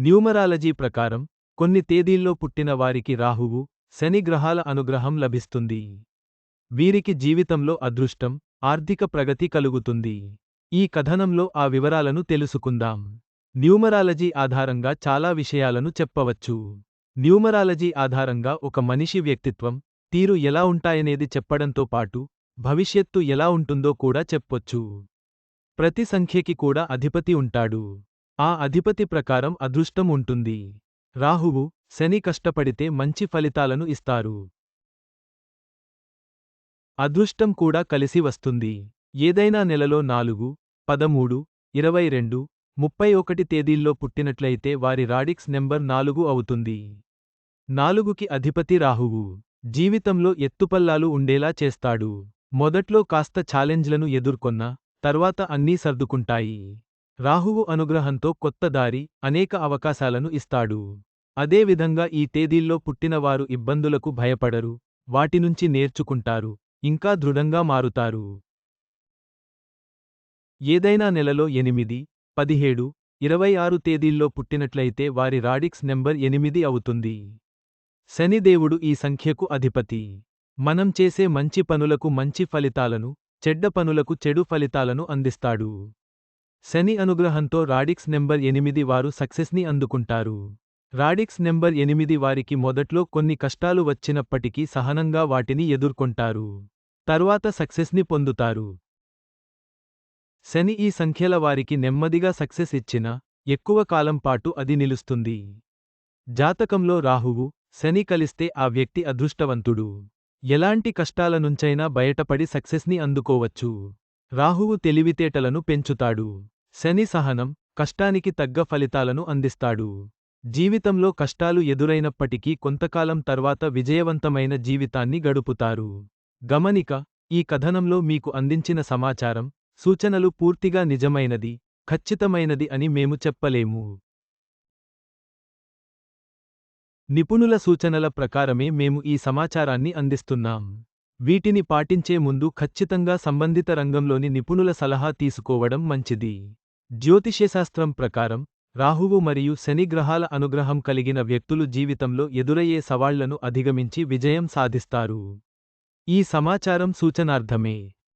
Numerology ప్రకారం కొన్ని తేదీల్లో పుట్టిన వారికి రాహువు శని గ్రహాల అనుగ్రహం లభిస్తుంది. వీరికి జీవితంలో అదృష్టం ఆర్థిక ప్రగతి కలుగుతుంది. ఈ కథనంలో ఆ వివరాలను తెలుసుకుందాం. న్యూమరాలజీ ఆధారంగా చాలా విషయాలను చెప్పవచ్చు. న్యూమరాలజీ ఆధారంగా ఒక మనిషి వ్యక్తిత్వం తీరు ఎలా ఉంటాయనేది చెప్పడంతో పాటు భవిష్యత్తు ఎలా ఉంటుందో కూడా చెప్పొచ్చు. ప్రతి సంఖ్యకి కూడా అధిపతి ఉంటాడు. ఆ అధిపతి ప్రకారం అదృష్టం ఉంటుంది. రాహువు శని కష్టపడితే మంచి ఫలితాలను ఇస్తారు. అదృష్టం కూడా కలిసి వస్తుంది. ఏదైనా నెలలో నాలుగు పదమూడు ఇరవై రెండు ముప్పై ఒకటి తేదీల్లో పుట్టినట్లయితే వారి రాడిక్స్ నెంబర్ నాలుగు అవుతుంది. నాలుగుకి అధిపతి రాహువు జీవితంలో ఎత్తుపల్లాలు ఉండేలా చేస్తాడు. మొదట్లో కాస్త ఛాలెంజ్లను ఎదుర్కొన్నా తర్వాత అన్నీ సర్దుకుంటాయి. రాహువు అనుగ్రహంతో కొత్త దారి అనేక అవకాశాలను ఇస్తాడు. అదేవిధంగా ఈ తేదీల్లో పుట్టినవారు ఇబ్బందులకు భయపడరు వాటినుంచి నేర్చుకుంటారు ఇంకా దృఢంగా మారుతారు. ఏదైనా నెలలో ఎనిమిది పదిహేడు ఇరవై ఆరు తేదీల్లో పుట్టినట్లయితే వారి రాడిక్స్ నెంబర్ ఎనిమిది అవుతుంది. శనిదేవుడు ఈ సంఖ్యకు అధిపతి. మనం చేసే మంచి పనులకు మంచి ఫలితాలను చెడ్డ పనులకు చెడు ఫలితాలను అందిస్తాడు. శని అనుగ్రహంతో రాడిక్స్ నెంబర్ ఎనిమిది వారు సక్సెస్ని అందుకుంటారు. రాడిక్స్ నెంబర్ ఎనిమిది వారికి మొదట్లో కొన్ని కష్టాలు వచ్చినప్పటికీ సహనంగా వాటిని ఎదుర్కొంటారు. తర్వాత సక్సెస్ని పొందుతారు. శని ఈ సంఖ్యల వారికి నెమ్మదిగా సక్సెస్ ఇచ్చిన ఎక్కువ కాలం పాటు అది నిలుస్తుంది. జాతకంలో రాహువు శని కలిస్తే ఆ వ్యక్తి అదృష్టవంతుడు. ఎలాంటి కష్టాల నుంచైనా బయటపడి సక్సెస్ని అందుకోవచ్చు. రాహువు తెలివితేటలను పెంచుతాడు. శని సహనం కష్టానికి తగ్గ ఫలితాలను అందిస్తాడు. జీవితంలో కష్టాలు ఎదురైనప్పటికీ కొంతకాలం తర్వాత విజయవంతమైన జీవితాన్ని గడుపుతారు. గమనిక ఈ కథనంలో మీకు అందించిన సమాచారం సూచనలు పూర్తిగా నిజమైనది ఖచ్చితమైనది అని మేము చెప్పలేము. నిపుణుల సూచనల ప్రకారమే మేము ఈ సమాచారాన్ని అందిస్తున్నాం. వీటిని పాటించే ముందు ఖచ్చితంగా సంబంధిత రంగంలోని నిపుణుల సలహా తీసుకోవడం మంచిది. జ్యోతిష్యశాస్త్రం ప్రకారం రాహువు మరియు శని గ్రహాల అనుగ్రహం కలిగిన వ్యక్తులు జీవితంలో ఎదురయ్యే సవాళ్ళను అధిగమించి విజయం సాధిస్తారు. ఈ సమాచారం సూచనార్థమే.